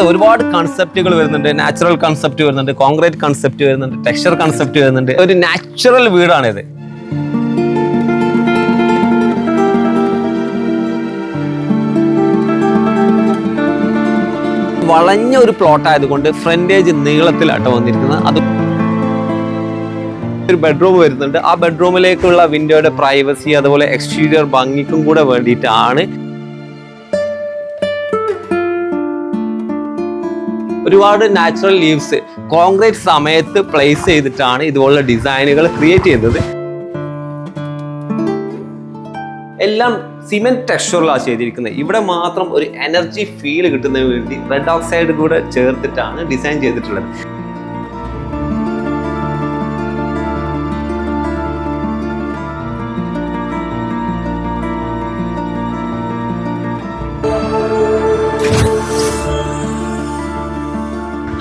ഇതിനകത്ത് ഒരുപാട് കൺസെപ്റ്റുകൾ വരുന്നുണ്ട്. നാച്ചുറൽ കൺസെപ്റ്റ് വരുന്നുണ്ട് കോൺക്രീറ്റ് കൺസെപ്റ്റ് വരുന്നുണ്ട് ടെക്സ്ചർ കൺസെപ്റ്റ് വരുന്നുണ്ട്. ഒരു നാച്ചുറൽ വീടാണിത്. വളഞ്ഞ ഒരു പ്ലോട്ട് ആയതുകൊണ്ട് ഫ്രണ്ടേജ് നീളത്തിലാട്ടോ വന്നിരിക്കുന്നത്. അത് ഒരു ബെഡ്റൂം വരുന്നുണ്ട്. ആ ബെഡ്റൂമിലേക്കുള്ള വിൻഡോയുടെ പ്രൈവസി അതുപോലെ എക്സ്റ്റീരിയർ ഭംഗിക്കും കൂടെ വേണ്ടിയിട്ടാണ് ഒരുപാട് നാച്ചുറൽ ലീവ്സ് കോൺക്രീറ്റ് സമയത്ത് പ്ലേസ് ചെയ്തിട്ടാണ് ഇതുപോലുള്ള ഡിസൈനുകൾ ക്രിയേറ്റ് ചെയ്യുന്നത്. എല്ലാം സിമെന്റ് ടെക്സ്ചറിലാണ് ചെയ്തിരിക്കുന്നത്. ഇവിടെ മാത്രം ഒരു എനർജി ഫീൽ കിട്ടുന്നതിന് വേണ്ടി റെഡ് ഓക്സൈഡ് കൂടെ ചേർത്തിട്ടാണ് ഡിസൈൻ ചെയ്തിട്ടുള്ളത്.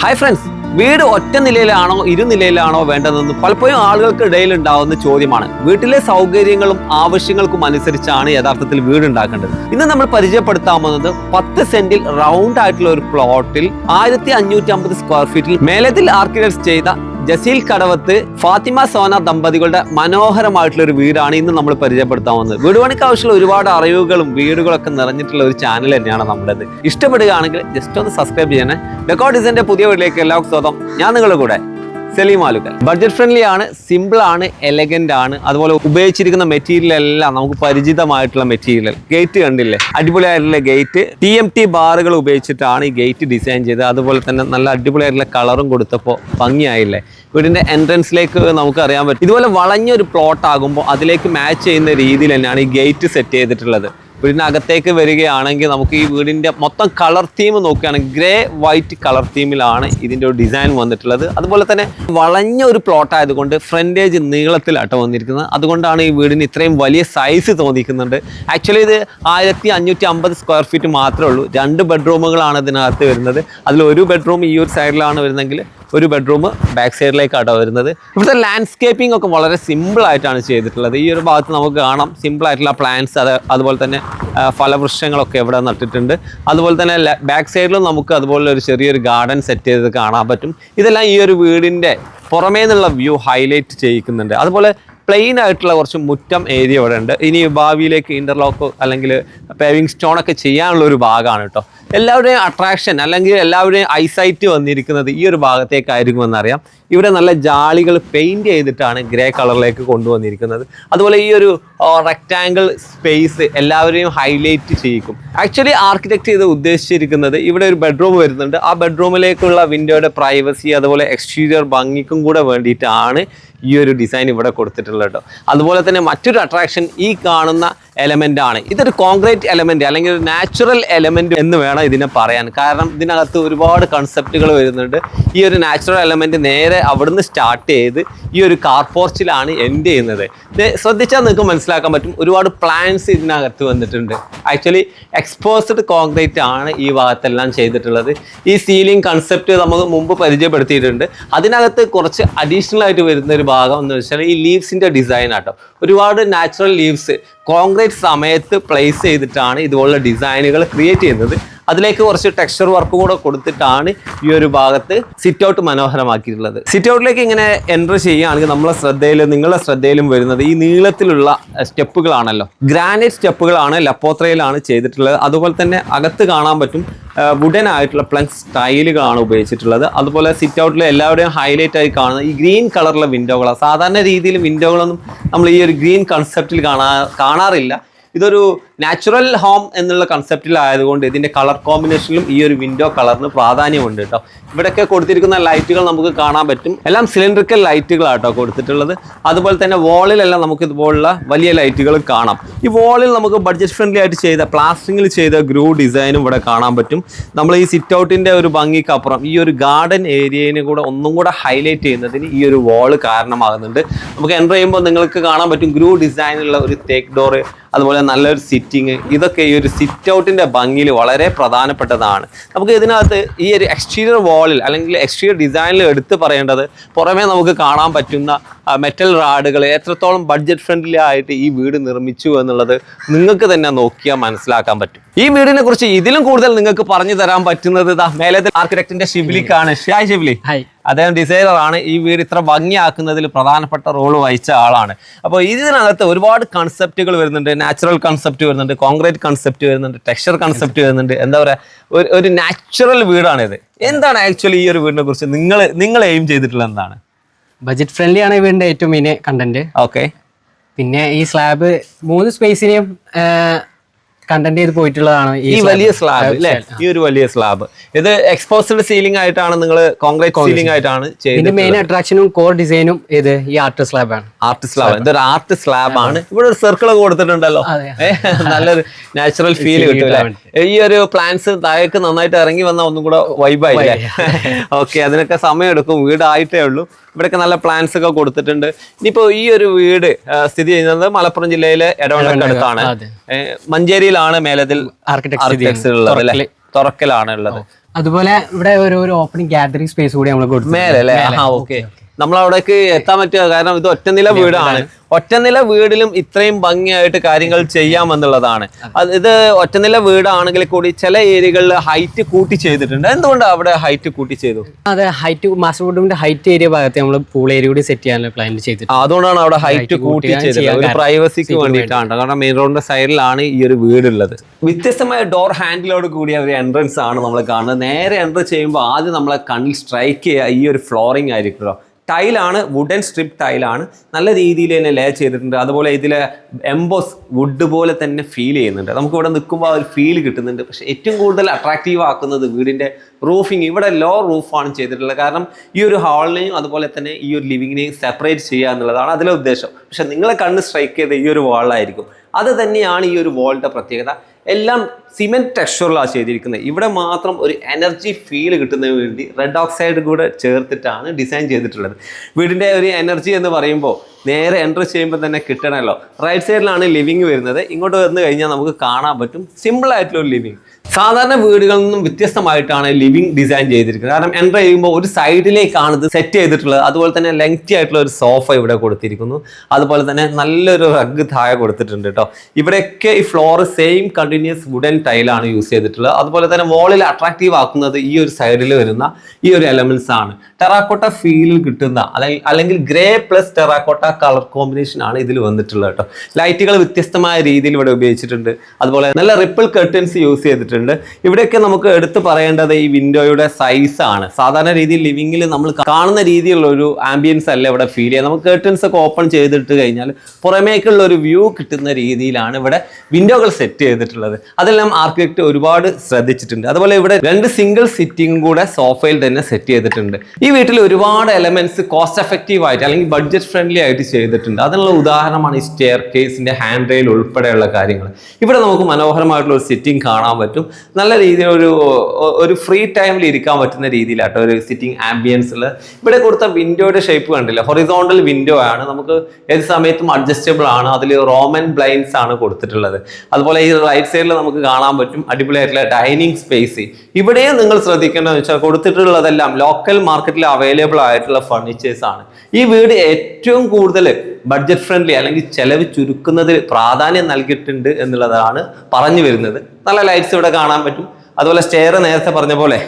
ഹായ് ഫ്രണ്ട്സ് വീട് ഒറ്റ നിലയിലാണോ ഇരുനിലയിലാണോ വേണ്ടതെന്ന് പലപ്പോഴും ആളുകൾക്ക് ഇടയിൽ ഉണ്ടാവുന്ന ചോദ്യമാണ്. വീട്ടിലെ സൗകര്യങ്ങളും ആവശ്യങ്ങൾക്കും അനുസരിച്ചാണ് യഥാർത്ഥത്തിൽ വീട് ഉണ്ടാക്കേണ്ടത്. ഇന്ന് നമ്മൾ പരിചയപ്പെടുത്താൻ പോകുന്നത് പത്ത് സെന്റിൽ റൗണ്ട് ആയിട്ടുള്ള ഒരു പ്ലോട്ടിൽ ആയിരത്തി അഞ്ഞൂറ്റി അമ്പത് സ്ക്വയർ ഫീറ്റിൽ മേലത്തിൽ ആർക്കിടെക്ട് ചെയ്ത ജസീൽ കടവത്ത് ഫാത്തിമ സോന ദമ്പതികളുടെ മനോഹരമായിട്ടുള്ള ഒരു വീടാണ് ഇന്ന് നമ്മൾ പരിചയപ്പെടുത്താൻ വന്നത്. വീട് പണിക്ക് ആവശ്യമുള്ള ഒരുപാട് അറിവുകളും വീടുകളൊക്കെ നിറഞ്ഞിട്ടുള്ള ഒരു ചാനൽ തന്നെയാണ് നമ്മുടേത്. ഇഷ്ടപ്പെടുകയാണെങ്കിൽ ജസ്റ്റ് ഒന്ന് സബ്സ്ക്രൈബ് ചെയ്യണേ. ഡെക്കോ ഡിസൈന്റെ പുതിയ വീട്ടിലേക്ക് എല്ലാവർക്കും സ്വാഗതം. ഞാൻ നിങ്ങളുടെ കൂടെ സലീം ആലുക്കൽ. ബഡ്ജറ്റ് ഫ്രണ്ട്ലി ആണ് സിമ്പിൾ ആണ് എലഗന്റ് ആണ്. അതുപോലെ ഉപയോഗിച്ചിരിക്കുന്ന മെറ്റീരിയൽ എല്ലാം നമുക്ക് പരിചിതമായിട്ടുള്ള മെറ്റീരിയൽ ഗേറ്റ് കണ്ടില്ലേ? അടിപൊളിയായിട്ടുള്ള ഗേറ്റ് ടി എം ടി ബാറുകൾ ഉപയോഗിച്ചിട്ടാണ് ഈ ഗേറ്റ് ഡിസൈൻ ചെയ്തത്. അതുപോലെ തന്നെ നല്ല അടിപൊളിയായിട്ടുള്ള കളറും കൊടുത്തപ്പോൾ ഭംഗിയായില്ലേ? വീടിന്റെ എൻട്രൻസിലേക്ക് നമുക്ക് അറിയാൻ പറ്റും. ഇതുപോലെ വളഞ്ഞൊരു പ്ലോട്ട് ആകുമ്പോൾ അതിലേക്ക് മാച്ച് ചെയ്യുന്ന രീതിയിൽ തന്നെയാണ് ഈ ഗേറ്റ് സെറ്റ് ചെയ്തിട്ടുള്ളത്. വീടിനകത്തേക്ക് വരികയാണെങ്കിൽ നമുക്ക് ഈ വീടിന്റെ മൊത്തം കളർ തീം നോക്കുകയാണെങ്കിൽ ഗ്രേ വൈറ്റ് കളർ തീമിലാണ് ഇതിന്റെ ഒരു ഡിസൈൻ വന്നിട്ടുള്ളത്. അതുപോലെ തന്നെ വളഞ്ഞ ഒരു പ്ലോട്ട് ആയതുകൊണ്ട് ഫ്രണ്ടേജ് നീളത്തിലാട്ടോ വന്നിരിക്കുന്നത്. അതുകൊണ്ടാണ് ഈ വീടിന് ഇത്രയും വലിയ സൈസ് തോന്നിക്കുന്നുണ്ട് ആക്ച്വലി ഇത് ആയിരത്തി അഞ്ഞൂറ്റി അമ്പത് സ്ക്വയർ ഫീറ്റ് മാത്രമേ ഉള്ളൂ. രണ്ട് ബെഡ്റൂമുകളാണ് ഇതിനകത്ത് വരുന്നത്. അതിൽ ഒരു ബെഡ്റൂം ഈ ഒരു സൈഡിലാണ് വരുന്നതെങ്കിൽ ഒരു ബെഡ്റൂം ബാക്ക് സൈഡിലേക്കാട്ടോ വരുന്നത്. ഇവിടുത്തെ ലാൻഡ്സ്കേപ്പിംഗ് ഒക്കെ വളരെ സിമ്പിൾ ആയിട്ടാണ് ചെയ്തിട്ടുള്ളത്. ഈ ഒരു ഭാഗത്ത് നമുക്ക് കാണാം. സിമ്പിൾ ആയിട്ടുള്ള പ്ലാന്റ്സ് അത് അതുപോലെ തന്നെ ഫലവൃക്ഷങ്ങളൊക്കെ ഇവിടെ നട്ടിട്ടുണ്ട്. അതുപോലെ തന്നെ ബാക്ക് സൈഡിലും നമുക്ക് അതുപോലെ ഒരു ചെറിയൊരു ഗാർഡൻ സെറ്റ് ചെയ്ത് കാണാൻ പറ്റും. ഇതെല്ലാം ഈ ഒരു വീടിന്റെ പുറമേ നിന്നുള്ള വ്യൂ ഹൈലൈറ്റ് ചെയ്യിക്കുന്നുണ്ട്. അതുപോലെ പ്ലെയിൻ ആയിട്ടുള്ള കുറച്ച് മുറ്റം ഏരിയ ഇവിടെ ഉണ്ട്. ഇനി ഭാവിയിലേക്ക് ഇന്റർലോക്ക് അല്ലെങ്കിൽ പേവിങ് സ്റ്റോൺ ഒക്കെ ചെയ്യാനുള്ള ഒരു ഭാഗമാണ് കേട്ടോ. എല്ലാവരുടെയും അട്രാക്ഷൻ അല്ലെങ്കിൽ എല്ലാവരുടെയും ഐസൈറ്റ് വന്നിരിക്കുന്നത് ഈ ഒരു ഭാഗത്തേക്കായിരിക്കും എന്നറിയാം ഇവിടെ നല്ല ജാളികൾ പെയിന്റ് ചെയ്തിട്ടാണ് ഗ്രേ കളറിലേക്ക് കൊണ്ടുവന്നിരിക്കുന്നത്. അതുപോലെ ഈ ഒരു റെക്റ്റാങ്കിൾ സ്പേസ് എല്ലാവരെയും ഹൈലൈറ്റ് ചെയ്യിക്കും. ആക്ച്വലി ആർക്കിടെക്ട് ചെയ്ത് ഉദ്ദേശിച്ചിരിക്കുന്നത് ഇവിടെ ഒരു ബെഡ്റൂം വരുന്നുണ്ട്. ആ ബെഡ്റൂമിലേക്കുള്ള വിൻഡോയുടെ പ്രൈവസി അതുപോലെ എക്സ്റ്റീരിയർ ഭംഗിക്കും കൂടെ വേണ്ടിയിട്ടാണ് ഈ ഒരു ഡിസൈൻ ഇവിടെ കൊടുത്തിട്ടുള്ളത് കേട്ടോ. അതുപോലെ തന്നെ മറ്റൊരു അട്രാക്ഷൻ ഈ കാണുന്ന എലമെന്റ് ആണ്. ഇതൊരു കോൺക്രീറ്റ് എലമെന്റ് അല്ലെങ്കിൽ ഒരു നാച്ചുറൽ എലമെന്റ് എന്ന് വേണം ഇതിനെ പറയാൻ. കാരണം ഇതിനകത്ത് ഒരുപാട് കൺസെപ്റ്റുകൾ വരുന്നുണ്ട്. ഈ ഒരു നാച്ചുറൽ എലമെന്റ് നേരെ അവിടുന്ന് സ്റ്റാർട്ട് ചെയ്ത് ഈ ഒരു കാർ പോർച്ചിലാണ് എൻഡ് ചെയ്യുന്നത്. ശ്രദ്ധിച്ചാൽ നിങ്ങൾക്ക് മനസ്സിലാക്കാൻ പറ്റും ഒരുപാട് പ്ലാൻസ് ഇതിനകത്ത് വന്നിട്ടുണ്ട്. ആക്ച്വലി എക്സ്പോസ്ഡ് കോൺക്രീറ്റ് ആണ് ഈ ഭാഗത്തെല്ലാം ചെയ്തിട്ടുള്ളത്. ഈ സീലിംഗ് കൺസെപ്റ്റ് നമുക്ക് മുമ്പ് പരിചയപ്പെടുത്തിയിട്ടുണ്ട്. അതിനകത്ത് കുറച്ച് അഡീഷണൽ ആയിട്ട് വരുന്ന ഒരു ഭാഗം എന്ന് വെച്ചാൽ ഈ ലീവ്സിന്റെ ഡിസൈൻ ആട്ടോ. ഒരുപാട് നാച്ചുറൽ ലീവ്സ് കോൺക്രീറ്റ് സമയത്ത് പ്ലേസ് ചെയ്തിട്ടാണ് ഇതുപോലുള്ള ഡിസൈനുകൾ ക്രിയേറ്റ് ചെയ്യുന്നത്. അതിലേക്ക് കുറച്ച് ടെക്സ്ചർ വർക്ക് കൂടെ കൊടുത്തിട്ടാണ് ഈ ഒരു ഭാഗത്ത് സിറ്റ് ഔട്ട് മനോഹരമാക്കിയിട്ടുള്ളത്. സിറ്റ് ഔട്ടിലേക്ക് ഇങ്ങനെ എന്റർ ചെയ്യുകയാണെങ്കിൽ നമ്മളെ ശ്രദ്ധയിൽ നിങ്ങളുടെ ശ്രദ്ധയിലും വരുന്നത് ഈ നീളത്തിലുള്ള സ്റ്റെപ്പുകളാണല്ലോ. ഗ്രാനൈറ്റ് സ്റ്റെപ്പുകളാണ് ലപ്പോത്രയിലാണ് ചെയ്തിട്ടുള്ളത്. അതുപോലെ തന്നെ അകത്ത് കാണാൻ പറ്റും വുഡൻ ആയിട്ടുള്ള പ്ലങ് സ്റ്റൈലുകളാണ് ഉപയോഗിച്ചിട്ടുള്ളത്. അതുപോലെ സിറ്റ് ഔട്ടിൽ എല്ലാവരുടെയും ഹൈലൈറ്റ് ആയി കാണുന്നത് ഈ ഗ്രീൻ കളറിലെ വിൻഡോകളാണ് സാധാരണ രീതിയിൽ വിൻഡോകളൊന്നും നമ്മൾ ഈ ഒരു ഗ്രീൻ കൺസെപ്റ്റിൽ കാണാ കാണാറില്ല. ഇതൊരു നാച്ചുറൽ ഹോം എന്നുള്ള കൺസെപ്റ്റിലായതുകൊണ്ട് ഇതിന്റെ കളർ കോമ്പിനേഷനിലും ഈ ഒരു വിൻഡോ കളറിന് പ്രാധാന്യമുണ്ട് കേട്ടോ ഇവിടെയൊക്കെ കൊടുത്തിരിക്കുന്ന ലൈറ്റുകൾ നമുക്ക് കാണാൻ പറ്റും. എല്ലാം സിലിണ്ടറിക്കൽ ലൈറ്റുകളാണ് കേട്ടോ കൊടുത്തിട്ടുള്ളത്. അതുപോലെ തന്നെ വോളിലെല്ലാം നമുക്ക് ഇതുപോലുള്ള വലിയ ലൈറ്റുകൾ കാണാം. ഈ വോളിൽ നമുക്ക് ബഡ്ജറ്റ് ഫ്രണ്ട്ലി ആയിട്ട് ചെയ്ത പ്ലാസ്റ്ററിങ്ങിൽ ചെയ്ത ഗ്രൂ ഡിസൈനും ഇവിടെ കാണാൻ പറ്റും. നമ്മൾ ഈ സിറ്റ് ഔട്ടിന്റെ ഒരു ഭംഗിക്കപ്പുറം ഈ ഒരു ഗാർഡൻ ഏരിയനെ കൂടെ ഒന്നും കൂടെ ഹൈലൈറ്റ് ചെയ്യുന്നതിന് ഈ ഒരു വാൾ കാരണമാകുന്നുണ്ട്. നമുക്ക് എന്റർ ചെയ്യുമ്പോൾ നിങ്ങൾക്ക് കാണാൻ പറ്റും ഗ്രൂ ഡിസൈനുള്ള ഒരു തേക്ക് ഡോറ് അതുപോലെ നല്ലൊരു സിറ്റിങ് ഇതൊക്കെ ഈ ഒരു സിറ്റ് ഔട്ടിന്റെ ഭംഗിയിൽ വളരെ പ്രധാനപ്പെട്ടതാണ്. നമുക്ക് ഇതിനകത്ത് ഈ ഒരു എക്സ്റ്റീരിയർ വാളിൽ അല്ലെങ്കിൽ എക്സ്റ്റീരിയർ ഡിസൈനിൽ എടുത്ത് പറയേണ്ടത് പുറമേ നമുക്ക് കാണാൻ പറ്റുന്ന മെറ്റൽ റാഡുകൾ എത്രത്തോളം ബഡ്ജറ്റ് ഫ്രണ്ട്ലി ആയിട്ട് ഈ വീട് നിർമ്മിച്ചു എന്നുള്ളത് നിങ്ങൾക്ക് തന്നെ നോക്കിയാൽ മനസ്സിലാക്കാൻ പറ്റും. ഈ വീടിനെ കുറിച്ച് ഇതിലും കൂടുതൽ നിങ്ങൾക്ക് പറഞ്ഞു തരാൻ പറ്റുന്നത് മേലത്തെ ആർക്കിടെക്ടിന്റെ ഷിബിലിക്കാണ് ഷായ് ഷിബിലി അദ്ദേഹം ഡിസൈനർ ആണ്. ഈ വീട് ഇത്ര ഭംഗിയാക്കുന്നതിൽ പ്രധാനപ്പെട്ട റോൾ വഹിച്ച ആളാണ്. അപ്പോൾ ഇതിനകത്ത് ഒരുപാട് കൺസെപ്റ്റുകൾ വരുന്നുണ്ട്. നാച്ചുറൽ കൺസെപ്റ്റ് വരുന്നുണ്ട് കോൺക്രീറ്റ് കൺസെപ്റ്റ് വരുന്നുണ്ട് ടെക്സ്ചർ കൺസെപ്റ്റ് വരുന്നുണ്ട്. എന്താ പറയുക ഒരു ഒരു നാച്ചുറൽ വീടാണിത്. എന്താണ് ആക്ച്വലി ഈ ഒരു വീടിനെ കുറിച്ച് നിങ്ങൾ നിങ്ങൾ എയിം ചെയ്തിട്ടുള്ള എന്താണ്? ബജറ്റ് ഫ്രണ്ട്ലി ആണ് ഇവരുടെ ഏറ്റവും മെയിൻ കണ്ടന്റ് ഓക്കെ പിന്നെ ഈ സ്ലാബ് മൂന്ന് സ്പേസിനെയും കണ്ടന്റ് ചെയ്ത് പോയിട്ടുള്ളതാണ് ഈ വലിയ സ്ലാബ് അല്ലേ ഈ ഒരു വലിയ സ്ലാബ് ഇത് എക്സ്പോസ്ഡ് സീലിംഗ് ആയിട്ടാണ് നിങ്ങൾ കോൺക്രീറ്റ് സീലിംഗ് ആയിട്ടാണ് ഇതിന്റെ മെയിൻ അട്രാക്ഷനും കോർ ഡിസൈനും ഇത് ഈ ആർട്ട് സ്ലാബ് ആണ്. ആർട്ട് സ്ലാബ് ഇതൊരു ആർട്ട് സ്ലാബ് ആണ്. ഇവിടെ ഒരു സർക്കിൾ കൊടുത്തിട്ടുണ്ടല്ലോ. നല്ലൊരു നാച്ചുറൽ ഫീൽ കിട്ടും ഈ ഒരു പ്ലാന്റ്സ് താഴേക്ക് നന്നായിട്ട് ഇറങ്ങി വന്ന ഒന്നും കൂടെ വൈബായില്ലേ ഓക്കെ അതിനൊക്കെ സമയം എടുക്കും. വീടായിട്ടേ ഉള്ളൂ. ഇവിടെയൊക്കെ നല്ല പ്ലാന്റ്സ് ഒക്കെ കൊടുത്തിട്ടുണ്ട്. ഇനിയിപ്പോ ഈ ഒരു വീട് സ്ഥിതി ചെയ്യുന്നത് മലപ്പുറം ജില്ലയിലെ എടവണ്ണക്ക് അടുത്താണ് മഞ്ചേരിയിലാണ് മേലതിൽ ഉള്ളത് അല്ലേ? തുറക്കലാണ് ഉള്ളത്. അതുപോലെ ഇവിടെ ഒരു ഒരു ഓപ്പണിംഗ് ഗാദറിംഗ് സ്പേസ് കൂടി നമ്മൾ കൊടുത്തു മേലെ അല്ലേ? ആ ഓക്കെ. നമ്മൾ അവിടേക്ക് എത്താൻ പറ്റുക കാരണം ഇത് ഒറ്റനില വീടാണ്. ഒറ്റനില വീടിലും ഇത്രയും ഭംഗിയായിട്ട് കാര്യങ്ങൾ ചെയ്യാമെന്നുള്ളതാണ്. അത് ഇത് ഒറ്റനില വീടാണെങ്കിൽ കൂടി ചില ഏരിയകളിൽ ഹൈറ്റ് കൂട്ടി ചെയ്തിട്ടുണ്ട്. എന്തുകൊണ്ട് അവിടെ ഹൈറ്റ് കൂട്ടി ചെയ്തു? അതെ ഹൈറ്റ് മാസ്റ്റർ ബെഡ്റൂമിന്റെ ഹൈറ്റ് ഏരിയ ഭാഗത്ത് നമ്മൾ പൂൾ ഏരിയ കൂടി സെറ്റ് ചെയ്യാനുള്ള പ്ലാൻ ചെയ്തു ആ, അതുകൊണ്ടാണ് അവിടെ ഹൈറ്റ് കൂട്ടി ചെയ്തത്. ഒരു. പ്രൈവസിക്ക് വേണ്ടിയിട്ടാണ്. കാരണം മെയിൻ റോഡിന്റെ സൈഡിലാണ് ഈ ഒരു വീടുള്ളത്. വ്യത്യസ്തമായ ഡോർ ഹാൻഡിലോട് കൂടിയ ഒരു എൻട്രൻസ് ആണ് നമ്മൾ കാണുന്നത്. നേരെ എന്റർ ചെയ്യുമ്പോൾ ആദ്യം നമ്മളെ കണ്ണിൽ സ്ട്രൈക്ക് ചെയ്യുക. ഈ ഒരു ഫ്ലോറിംഗ് ആയിരിക്കുമല്ലോ. ടൈലാണ് വുഡൻ സ്ട്രിപ്പ് ടൈലാണ് നല്ല രീതിയിൽ തന്നെ ലേ ചെയ്തിട്ടുണ്ട്. അതുപോലെ ഇതിൽ എംബോസ് വുഡ് പോലെ തന്നെ ഫീൽ ചെയ്യുന്നുണ്ട്. നമുക്ക് ഇവിടെ നിൽക്കുമ്പോൾ ഒരു ഫീൽ കിട്ടുന്നുണ്ട്. പക്ഷേ ഏറ്റവും കൂടുതൽ അട്രാക്റ്റീവ് ആക്കുന്നത് വീടിന്റെ റൂഫിങ് ഇവിടെ ലോ റൂഫാണ് ചെയ്തിട്ടുള്ളത്. കാരണം ഈ ഒരു ഹാളിനെയും അതുപോലെ തന്നെ ഈ ഒരു ലിവിങ്ങിനെയും സെപ്പറേറ്റ് ചെയ്യുക എന്നുള്ളതാണ് അതിലെ ഉദ്ദേശം. പക്ഷേ നിങ്ങളെ കണ്ണ് സ്ട്രൈക്ക് ചെയ്ത ഈ ഒരു വാളായിരിക്കും അത് തന്നെയാണ് ഈ ഒരു വാളിന്റെ പ്രത്യേകത. എല്ലാം സിമെന്റ് ടെക്സ്ചറിലാണ് ചെയ്തിരിക്കുന്നത്. ഇവിടെ മാത്രം ഒരു എനർജി ഫീൽ കിട്ടുന്നതിന് വേണ്ടി റെഡ് ഓക്സൈഡ് കൂടെ ചേർത്തിട്ടാണ് ഡിസൈൻ ചെയ്തിട്ടുള്ളത്. വീടിന്റെ ഒരു എനർജി എന്ന് പറയുമ്പോൾ നേരെ എന്റർ ചെയ്യുമ്പോൾ തന്നെ കിട്ടണമല്ലോ റൈറ്റ് സൈഡിലാണ് ലിവിങ് വരുന്നത്. ഇങ്ങോട്ട് വന്നു കഴിഞ്ഞാൽ നമുക്ക് കാണാൻ പറ്റും. സിമ്പിൾ ആയിട്ടുള്ള ഒരു ലിവിങ് സാധാരണ വീടുകളിൽ നിന്നും വ്യത്യസ്തമായിട്ടാണ് ലിവിങ് ഡിസൈൻ ചെയ്തിരിക്കുന്നത്. കാരണം എന്റർ ചെയ്യുമ്പോൾ ഒരു സൈഡിലേക്കാണ് ഇത് സെറ്റ് ചെയ്തിട്ടുള്ളത്. അതുപോലെ തന്നെ ലെങ്തി ആയിട്ടുള്ള ഒരു സോഫ ഇവിടെ കൊടുത്തിരിക്കുന്നു. അതുപോലെ തന്നെ നല്ലൊരു റഗ് താഴെ കൊടുത്തിട്ടുണ്ട് കേട്ടോ. ഇവിടെയൊക്കെ ഈ ഫ്ലോർ സെയിം കണ്ടിന്യൂസ് വുഡൻ ടൈലാണ് യൂസ് ചെയ്തിട്ടുള്ളത്. അതുപോലെ തന്നെ വോളിൽ അട്രാക്റ്റീവ് ആക്കുന്നത് ഈ ഒരു സൈഡിൽ വരുന്ന ഈ ഒരു എലമെന്റ്സ് ആണ്. ടെറാക്കോട്ട ഫീലിൽ കിട്ടുന്ന അല്ലെങ്കിൽ അല്ലെങ്കിൽ grey plus terracotta colour combination ആണ് ഇതിൽ വന്നിട്ടുള്ളത് കേട്ടോ ലൈറ്റുകൾ വ്യത്യസ്തമായ രീതിയിൽ ഇവിടെ ഉപയോഗിച്ചിട്ടുണ്ട്. അതുപോലെ നല്ല റിപ്പിൾ കർട്ടൻസ് യൂസ് ചെയ്തിട്ടുണ്ട്. ഇവിടെയൊക്കെ നമുക്ക് എടുത്തു പറയേണ്ടത് ഈ വിൻഡോയുടെ സൈസ് ആണ്. സാധാരണ രീതിയിൽ ലിവിങ്ങിൽ നമ്മൾ കാണുന്ന രീതിയിലുള്ള ഒരു ആംബിയൻസ് അല്ല ഇവിടെ ഫീൽ ചെയ്യുക നമുക്ക് കർട്ടൻസ് ഒക്കെ ഓപ്പൺ ചെയ്തിട്ട് കഴിഞ്ഞാൽ പുറമേക്കുള്ള ഒരു വ്യൂ കിട്ടുന്ന രീതിയിലാണ് ഇവിടെ വിൻഡോകൾ സെറ്റ് ചെയ്തിട്ടുള്ളത്. അതെല്ലാം ആർക്കിടെക്ട് ഒരുപാട് ശ്രദ്ധിച്ചിട്ടുണ്ട്. അതുപോലെ ഇവിടെ രണ്ട് സിംഗിൾ സിറ്റിംഗ് കൂടെ സോഫയിൽ തന്നെ സെറ്റ് ചെയ്തിട്ടുണ്ട്. ഈ വീട്ടിൽ ഒരുപാട് എലമെന്റ്സ് കോസ്റ്റ് എഫക്റ്റീവ് ആയിട്ട് അല്ലെങ്കിൽ ബഡ്ജറ്റ് ഫ്രണ്ട്ലി ആയിട്ട് ചെയ്തിട്ടുണ്ട്. അതിനുള്ള ഉദാഹരണമാണ് ഈ സ്റ്റെയർ കേസിന്റെ ഹാൻഡ് റെയിൽ ഉൾപ്പെടെയുള്ള കാര്യങ്ങൾ. ഇവിടെ നമുക്ക് മനോഹരമായിട്ടുള്ള ഒരു സിറ്റിംഗ് കാണാൻ പറ്റും. നല്ല രീതിയിൽ ഒരു ഒരു ഫ്രീ ടൈമിൽ ഇരിക്കാൻ പറ്റുന്ന രീതിയിലാട്ടോ ഒരു സിറ്റിംഗ് ആംബിയൻസിൽ ഇവിടെ കൊടുത്ത വിൻഡോയുടെ ഷേപ്പ് കണ്ടില്ല? ഹൊറിസോണ്ടൽ വിൻഡോ ആണ്. നമുക്ക് ഏത് സമയത്തും അഡ്ജസ്റ്റബിൾ ആണ്. അതിൽ റോമൻ ബ്ലൈൻസ് ആണ് കൊടുത്തിട്ടുള്ളത്. അതുപോലെ ഈ റൈറ്റ് സൈഡിൽ നമുക്ക് കാണാൻ പറ്റും. അടിപൊളിയായിട്ടുള്ള ഡൈനിങ് സ്പേസ് ഇവിടെയും നിങ്ങൾ ശ്രദ്ധിക്കേണ്ടതെന്ന് വെച്ചാൽ കൊടുത്തിട്ടുള്ളതെല്ലാം ലോക്കൽ മാർക്കറ്റിൽ അവൈലബിൾ ആയിട്ടുള്ള ഫർണിച്ചേഴ്സ് ആണ്. ഈ വീട് ഏറ്റവും കൂടുതൽ ബഡ്ജറ്റ് ഫ്രണ്ട്ലി അല്ലെങ്കിൽ ചെലവ് ചുരുക്കുന്നതിൽ പ്രാധാന്യം നൽകിയിട്ടുണ്ട് എന്നുള്ളതാണ് പറഞ്ഞു വരുന്നത്. നല്ല ലൈറ്റ്സ് ഇവിടെ കാണാൻ പറ്റും. അതുപോലെ സ്റ്റെയർ നേരത്തെ പറഞ്ഞ പോലെ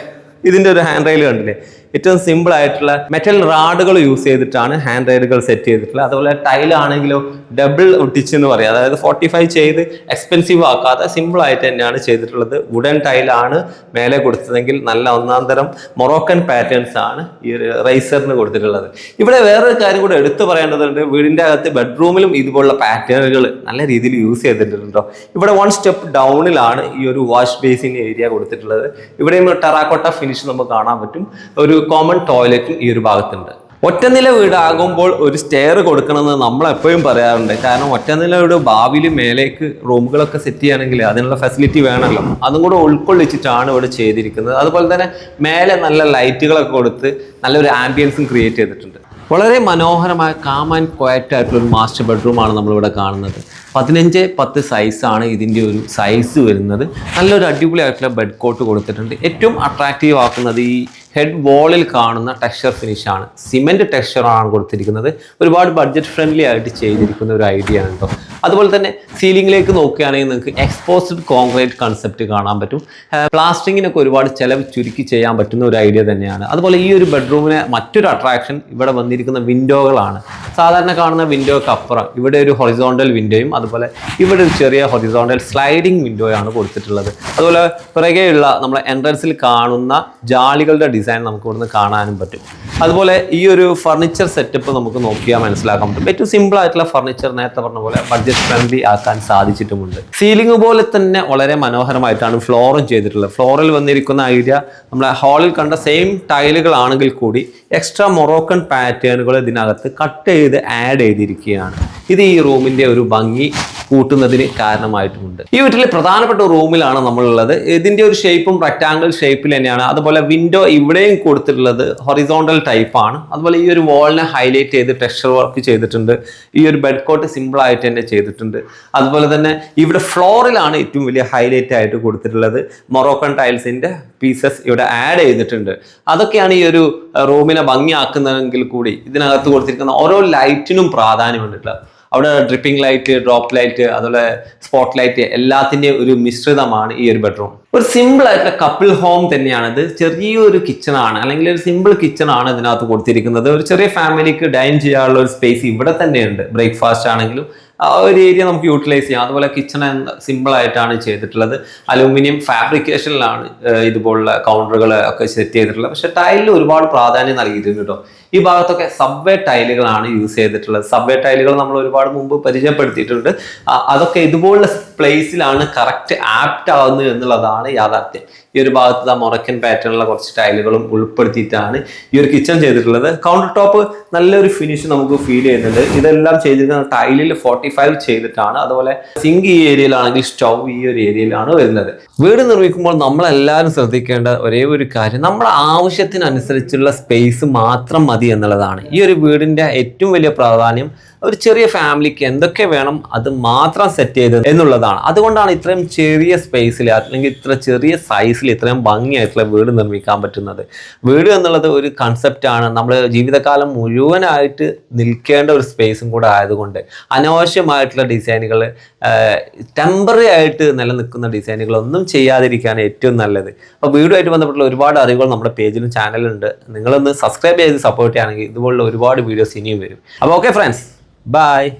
ഇതിന്റെ ഒരു ഹാൻഡ് റെയിൽ കണ്ടില്ലേ? ഏറ്റവും സിമ്പിൾ ആയിട്ടുള്ള മെറ്റൽ റാഡുകൾ യൂസ് ചെയ്തിട്ടാണ് ഹാൻഡ് റൈഡുകൾ സെറ്റ് ചെയ്തിട്ടുള്ളത്. അതുപോലെ ടൈൽ ആണെങ്കിലും ഡബിൾ ഒട്ടിച്ച് എന്ന് പറയാം. അതായത് ഫോർട്ടിഫൈ ചെയ്ത് എക്സ്പെൻസീവ് ആക്കാതെ സിമ്പിൾ ആയിട്ട് തന്നെയാണ് ചെയ്തിട്ടുള്ളത്. വുഡൻ ടൈലാണ് മേലെ കൊടുത്തതെങ്കിൽ നല്ല ഒന്നാം തരം മൊറോക്കൻ പാറ്റേൺസ് ആണ് ഈ റൈസറിന് കൊടുത്തിട്ടുള്ളത്. ഇവിടെ വേറൊരു കാര്യം കൂടെ എടുത്തു പറയേണ്ടതുണ്ട്. വീടിന്റെ അകത്ത് ബെഡ്റൂമിലും ഇതുപോലുള്ള പാറ്റേണുകൾ നല്ല രീതിയിൽ യൂസ് ചെയ്തിട്ടുണ്ടോ? ഇവിടെ വൺ സ്റ്റെപ്പ് ഡൗണിലാണ് ഈ ഒരു വാഷ് ബേസിൻ ഏരിയ കൊടുത്തിട്ടുള്ളത്. ഇവിടെയും ടെറാക്കോട്ട ഫിനിഷ് നമുക്ക് കാണാൻ പറ്റും. ഒരു കോമൺ ടോയ്ലറ്റും ഈ ഒരു ഭാഗത്തുണ്ട്. ഒറ്റനില വീടാകുമ്പോൾ ഒരു സ്റ്റെയർ കൊടുക്കണമെന്ന് നമ്മൾ എപ്പോഴും പറയാറുണ്ട്. കാരണം ഒറ്റനില വീട് ഭാവിയിൽ മേലേക്ക് റൂമുകളൊക്കെ സെറ്റ് ചെയ്യുകയാണെങ്കിൽ അതിനുള്ള ഫെസിലിറ്റി വേണമല്ലോ. അതും കൂടെ ഉൾക്കൊള്ളിച്ചിട്ടാണ് ഇവിടെ ചെയ്തിരിക്കുന്നത്. അതുപോലെ തന്നെ മേലെ നല്ല ലൈറ്റുകളൊക്കെ കൊടുത്ത് നല്ലൊരു ആംബിയൻസും ക്രിയേറ്റ് ചെയ്തിട്ടുണ്ട്. വളരെ മനോഹരമായ കാം ആൻഡ് ക്വയറ്റ് ആയിട്ടുള്ള ഒരു മാസ്റ്റർ ബെഡ്റൂമാണ് നമ്മളിവിടെ കാണുന്നത്. പതിനഞ്ച് പത്ത് സൈസാണ് ഇതിന്റെ ഒരു സൈസ് വരുന്നത്. നല്ലൊരു അടിപൊളി അടിപൊളിയായിട്ടുള്ള ബെഡ് കോട്ട് കൊടുത്തിട്ടുണ്ട്. ഏറ്റവും അട്രാക്റ്റീവ് ആക്കുന്നത് ഈ ഹെഡ് വോളിൽ കാണുന്ന ടെക്സ്ചർ ഫിനിഷ് ആണ്. സിമെന്റ് ടെക്സ്ചർ ആണ് കൊടുത്തിരിക്കുന്നത്. ഒരുപാട് ബഡ്ജറ്റ് ഫ്രണ്ട്ലി ആയിട്ട് ചെയ്തിരിക്കുന്ന ഒരു ഐഡിയ ആണ് കേട്ടോ അതുപോലെ തന്നെ സീലിംഗിലേക്ക് നോക്കുകയാണെങ്കിൽ നിങ്ങൾക്ക് എക്സ്പോസ്ഡ് കോൺക്രീറ്റ് കൺസെപ്റ്റ് കാണാൻ പറ്റും. പ്ലാസ്റ്റിങ്ങിനൊക്കെ ഒരുപാട് ചിലവ് ചുരുക്കി ചെയ്യാൻ പറ്റുന്ന ഒരു ഐഡിയ തന്നെയാണ്. അതുപോലെ ഈ ഒരു ബെഡ്റൂമിനെ മറ്റൊരു അട്രാക്ഷൻ ഇവിടെ വന്നിരിക്കുന്ന വിൻഡോകളാണ് സാധാരണ കാണുന്ന വിൻഡോയ്ക്ക് അപ്പുറം ഇവിടെ ഒരു ഹൊറിസോണ്ടൽ വിൻഡോയും അതുപോലെ ഇവിടെ ഒരു ചെറിയ ഹൊറിസോണ്ടൽ സ്ലൈഡിംഗ് വിൻഡോയാണ് കൊടുത്തിട്ടുള്ളത്. അതുപോലെ പിറകെയുള്ള നമ്മുടെ എൻട്രൻസിൽ കാണുന്ന ജാലികളുടെ ഡിസൈൻ നമുക്ക് ഇവിടുന്ന് കാണാനും പറ്റും. അതുപോലെ ഈ ഒരു ഫർണിച്ചർ സെറ്റപ്പ് നമുക്ക് നോക്കിയാൽ മനസ്സിലാക്കാൻ പറ്റും. ഏറ്റവും സിമ്പിൾ ആയിട്ടുള്ള ഫർണിച്ചർ നേരത്തെ പറഞ്ഞ പോലെ ബഡ്ജറ്റ് ഫ്രണ്ട്ലി ആക്കാൻ സാധിച്ചിട്ടുമുണ്ട്. സീലിംഗ് പോലെ തന്നെ വളരെ മനോഹരമായിട്ടാണ് ഫ്ലോറും ചെയ്തിട്ടുള്ളത്. ഫ്ലോറിൽ വന്നിരിക്കുന്ന ഐഡിയ നമ്മളെ ഹാളിൽ കണ്ട സെയിം ടൈലുകളാണെങ്കിൽ കൂടി എക്സ്ട്രാ മൊറോക്കൺ പാറ്റേണുകൾ ഇതിനകത്ത് കട്ട് ചെയ്ത് ആഡ് ചെയ്തിരിക്കുകയാണ്. ഇത് ഈ റൂമിന്റെ ഒരു ഭംഗി കൂട്ടുന്നതിന് കാരണമായിട്ടുമുണ്ട്. ഈ വീട്ടിലെ പ്രധാനപ്പെട്ട റൂമിലാണ് നമ്മളുള്ളത്. ഇതിന്റെ ഒരു ഷേപ്പും റെക്റ്റാംഗിൾ ഷേപ്പിൽ തന്നെയാണ്. അതുപോലെ വിൻഡോ ഇവിടെയും കൊടുത്തിട്ടുള്ളത് ഹൊറിസോണ്ടൽ ടൈപ്പ് ആണ്. അതുപോലെ ഈ ഒരു വാളിനെ ഹൈലൈറ്റ് ചെയ്ത് ടെക്സ്ചർ വർക്ക് ചെയ്തിട്ടുണ്ട്. ഈ ഒരു ബെഡ് കോട്ട് സിമ്പിൾ ആയിട്ട് തന്നെ ചെയ്തിട്ടുണ്ട്. അതുപോലെ തന്നെ ഇവിടെ ഫ്ലോറിലാണ് ഏറ്റവും വലിയ ഹൈലൈറ്റ് ആയിട്ട് കൊടുത്തിട്ടുള്ളത്. മൊറോക്കൺ ടൈൽസിന്റെ പീസസ് ഇവിടെ ആഡ് ചെയ്തിട്ടുണ്ട്. അതൊക്കെയാണ് ഈ ഒരു റൂമിനെ ഭംഗിയാക്കുന്നതെങ്കിൽ കൂടി ഇതിനകത്ത് കൊടുത്തിരിക്കുന്ന ഓരോ ലൈറ്റിനും പ്രാധാന്യമുണ്ട് അവിടെ ഡ്രിപ്പിംഗ് ലൈറ്റ് ഡ്രോപ്പ് ലൈറ്റ് അതുപോലെ സ്പോട്ട് ലൈറ്റ് എല്ലാത്തിന്റെയും ഒരു മിശ്രിതമാണ് ഈ ഒരു ബെഡ്റൂം ഒരു സിമ്പിൾ ആയിട്ടുള്ള കപ്പിൾ ഹോം തന്നെയാണ് ഇത് ചെറിയൊരു കിച്ചൺ ആണ്. അല്ലെങ്കിൽ ഒരു സിമ്പിൾ കിച്ചൺ ആണ് ഇതിനകത്ത് കൊടുത്തിരിക്കുന്നത്. ഒരു ചെറിയ ഫാമിലിക്ക് ഡൈൻ ചെയ്യാനുള്ള ഒരു സ്പേസ് ഇവിടെ തന്നെയുണ്ട്. ബ്രേക്ക്ഫാസ്റ്റ് ആണെങ്കിലും ആ ഒരു ഏരിയ നമുക്ക് യൂട്ടിലൈസ് ചെയ്യാം. അതുപോലെ കിച്ചൺ സിമ്പിൾ ആയിട്ടാണ് ചെയ്തിട്ടുള്ളത്. അലൂമിനിയം ഫാബ്രിക്കേഷനിലാണ് ഇതുപോലുള്ള കൗണ്ടറുകൾ ഒക്കെ സെറ്റ് ചെയ്തിട്ടുള്ളത്. പക്ഷെ ടൈലിൽ ഒരുപാട് പ്രാധാന്യം നൽകിയിരുന്നു കേട്ടോ ഈ ഭാഗത്തൊക്കെ സബ്വേ ടൈലുകളാണ് യൂസ് ചെയ്തിട്ടുള്ളത്. സബ്വേ ടൈലുകൾ നമ്മൾ ഒരുപാട് മുമ്പ് പരിചയപ്പെടുത്തിയിട്ടുണ്ട്. അതൊക്കെ ഇതുപോലുള്ള പ്ലേസിലാണ് കറക്റ്റ് ആപ്റ്റ് ആവുന്നത് എന്നുള്ളതാണ് യാഥാർത്ഥ്യം. ഈ ഒരു ഭാഗത്ത് ആ മൊറക്കൻ പാറ്റേണിലുള്ള കുറച്ച് ടൈലുകളും ഉൾപ്പെടുത്തിയിട്ടാണ് ഈ ഒരു കിച്ചൺ ചെയ്തിട്ടുള്ളത്. കൗണ്ടർ ടോപ്പ് നല്ലൊരു ഫിനിഷ് നമുക്ക് ഫീൽ ചെയ്യുന്നുണ്ട്. ഇതെല്ലാം ചെയ്തിരുന്ന ടൈലിൽ ഫോർട്ടി ഫൈവ് ചെയ്തിട്ടാണ്. അതുപോലെ സിങ്ക് ഈ ഏരിയയിലാണെങ്കിൽ സ്റ്റൗ ഈ ഒരു ഏരിയയിലാണ് വരുന്നത്. വീട് നിർമ്മിക്കുമ്പോൾ നമ്മളെല്ലാവരും ശ്രദ്ധിക്കേണ്ട ഒരേ ഒരു കാര്യം നമ്മുടെ ആവശ്യത്തിനനുസരിച്ചുള്ള സ്പേസ് മാത്രം മതി. എന്നുള്ളതാണ്. ഈ ഒരു വീടിന്റെ ഏറ്റവും വലിയ പ്രാധാന്യം ഒരു ചെറിയ ഫാമിലിക്ക് എന്തൊക്കെ വേണം അത് മാത്രം സെറ്റ് ചെയ്ത് എന്നുള്ളതാണ്. അതുകൊണ്ടാണ് ഇത്രയും ചെറിയ സ്പേസിൽ അല്ലെങ്കിൽ ഇത്ര ചെറിയ സൈസിൽ ഇത്രയും ഭംഗിയായിട്ടുള്ള വീട് നിർമ്മിക്കാൻ പറ്റുന്നത്. വീട് എന്നുള്ളത് ഒരു കൺസെപ്റ്റാണ് നമ്മൾ ജീവിതകാലം മുഴുവനായിട്ട് നിൽക്കേണ്ട ഒരു സ്പേസും കൂടെ ആയതുകൊണ്ട് അനാവശ്യമായിട്ടുള്ള ഡിസൈനുകൾ ടെമ്പററി ആയിട്ട് നിലനിൽക്കുന്ന ഡിസൈനുകൾ ഒന്നും ചെയ്യാതിരിക്കാൻ ഏറ്റവും നല്ലത്. അപ്പോൾ വീടുമായിട്ട് ബന്ധപ്പെട്ടുള്ള ഒരുപാട് അറിവുകൾ നമ്മുടെ പേജിലും ചാനലുണ്ട് നിങ്ങളൊന്ന് സബ്സ്ക്രൈബ് ചെയ്ത് സപ്പോർട്ട് ചെയ്യുകയാണെങ്കിൽ ഇതുപോലുള്ള ഒരുപാട് വീഡിയോസ് ഇനിയും വരും. അപ്പോൾ ഓക്കെ ഫ്രണ്ട്സ് Bye!